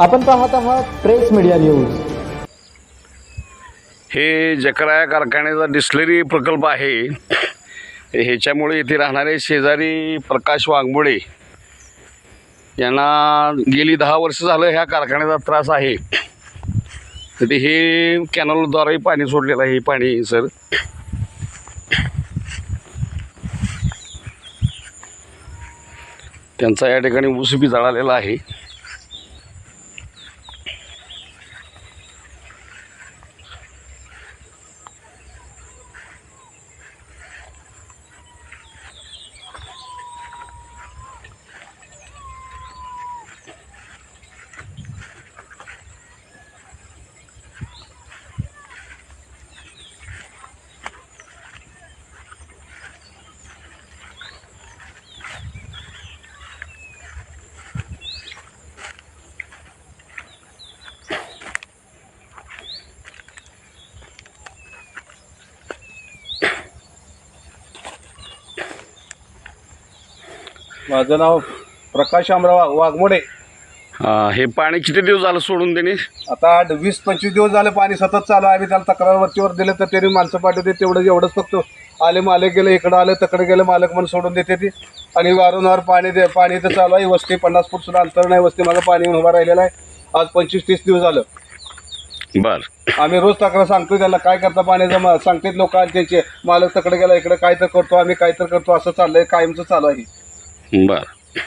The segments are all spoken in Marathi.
आपण पाहत आहात प्रेस मीडिया न्यूज. हे जकराया कारखान्याचा डिस्लरी प्रकल्प आहे. ह्याच्यामुळे इथे राहणारे शेजारी प्रकाश वाघमोडे यांना गेली दहा वर्ष झालं ह्या कारखान्याचा त्रास आहे. तर ते हे कॅनलद्वारे पाणी सोडलेलं आहे हे पाणी सर. त्यांचा या ठिकाणी ऊस बी जळालेला आहे. माझं नाव प्रकाश आमराव वाघमोडे. अं, हे पाणी किती दिवस झालं सोडून त्यांनी आता आठ वीस पंचवीस दिवस झाले पाणी सतत चालू आहे. आम्ही त्याला तक्रार वरतीवर दिले तर त्यांनी माणसं पाठवते तेवढं एवढंच फक्त आले मालक गेले इकडं आले तिकडे गेले मालक म्हणून सोडून देते ती. आणि वारंवार पाणी दे पाणी तर चालू आहे. वस्ती पन्नास फूट सुद्धा अंतर नाही. वस्ती माझं पाणी उभा राहिलेलं आहे. आज पंचवीस तीस दिवस झालं. बरं. आम्ही रोज तक्रार सांगतो त्याला काय करता पाण्याचं मा- सांगतात लोक आणि त्यांचे मालक तिकडे गेला इकडे काय तर करतो आम्ही काय तर करतो असं चाललंय कायमचं चालू आहे. बरं.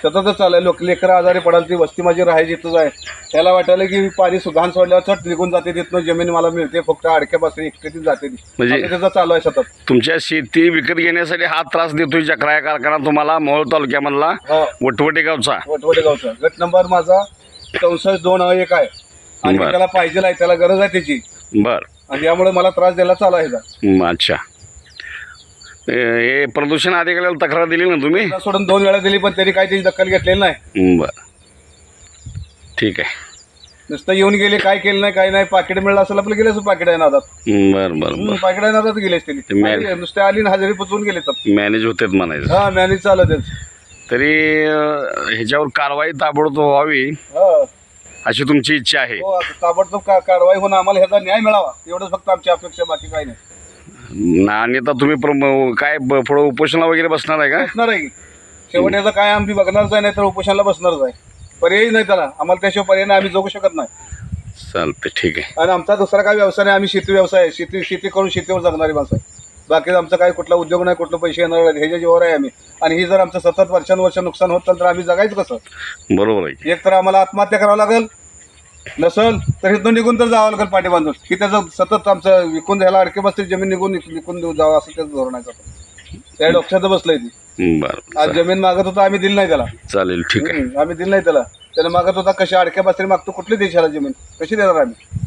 सततच चाललंय. लोक लेकरं आजारी पडाल ती वस्ती माझी राहायची इथंच आहे. त्याला वाटायला की पाणी सु- घाण सोडल्यावर चट निघून जाते तिथनं जमीन मला मिळते फक्त अडक्यापासून एकटे जाते ती. म्हणजे- त्याचं चालू आहे सतत. तुमच्या शेती विकत घेण्यासाठी हा त्रास देतोय जकराया कारखाना तुम्हाला मोहोळ तालुक्यामधला हा. वटवटे गावचा. वटवटे गावचा. गट नंबर माझा चौसष्ट दोन एक आहे. आणि बरं. त्याला पाहिजे आहे त्याला गरज आहे त्याची. बर. आणि यामुळे मला त्रास द्यायला चालू आहे. हं, अच्छा. हे प्रदूषण अधिकाऱ्याला तक्रार दिली ना तुम्ही? त्याला सोडून दोन वेळा दिली पण त्यांनी काही त्याची दखल घेतलेली नाही. बर. ठीक आहे. नुसतं येऊन गेले काय केलं नाही काही नाही पाकिट मिळलं असेल आपलं गेले असं पाकिट आहे नादात. बर बर बर. पाकिट आहे नादात गेलेच ते त्यांनी मॅन- आली, नुसते आली ना हजेरी पुचवून गेले तर. मॅनेज होतेत म्हणायचं. हा मॅनेज चालत. तरी अं, ह्याच्यावर कारवाई ताबडतोब व्हावी हा. अशी तुमची इच्छा आहे. हो आता ताबडतोब का- कारवाई होऊन आम्हाला ह्याचा न्याय मिळावा. एवढंच फक्त आमची अपेक्षा बाकी काही नाही. न- आणि आता तुम्ही प्रम- काय ब- पुढं उपोषणा वगैरे बसणार आहे का? बसणार आहे. की शेवट याचा काय आम्ही बघणारच आहे नाही तर उपोषणाला बसणारच आहे. पर्यायी नाही त्याला. आम्हाला त्याशिवाय पर्याय नाही आम्ही जगू शकत नाही. चालते ठीक आहे. आणि आमचा दुसरा काय व्यवसाय नाही आम्ही शेती व्यवसाय आहे. शेती शेती करून शेतीवर जगणारी माणसं आहे. बाकी आमचा काही कुठला उद्योग नाही कुठलं पैसे येणार नाही. ह्याच्या जीवावर आहे आम्ही. आणि ही जर आमचं सतत वर्षानुवर्ष नुकसान होत चाललं तर आम्ही जगायचं कसं? बरोबर आहे एक तर आम्हाला आत्महत्या करावं लागेल. नसल तर इथून निघून तर जावं लागेल पाठी बांधून. की त्याचं सतत आमचं विकून द्यायला अडके बसते जमीन निघून विकून देऊ जावं असं त्याचं धोरण आहे. त्या डोक्यात बसलंय ती. बरं आज जमीन मागत होता आम्ही दिली नाही त्याला. चालेल ठीक आहे. आम्ही दिली नाही त्याला. त्याला मागत होता कशा अडक्या बसरी मागतो कुठली देशाला जमीन? कशी देणार आम्ही?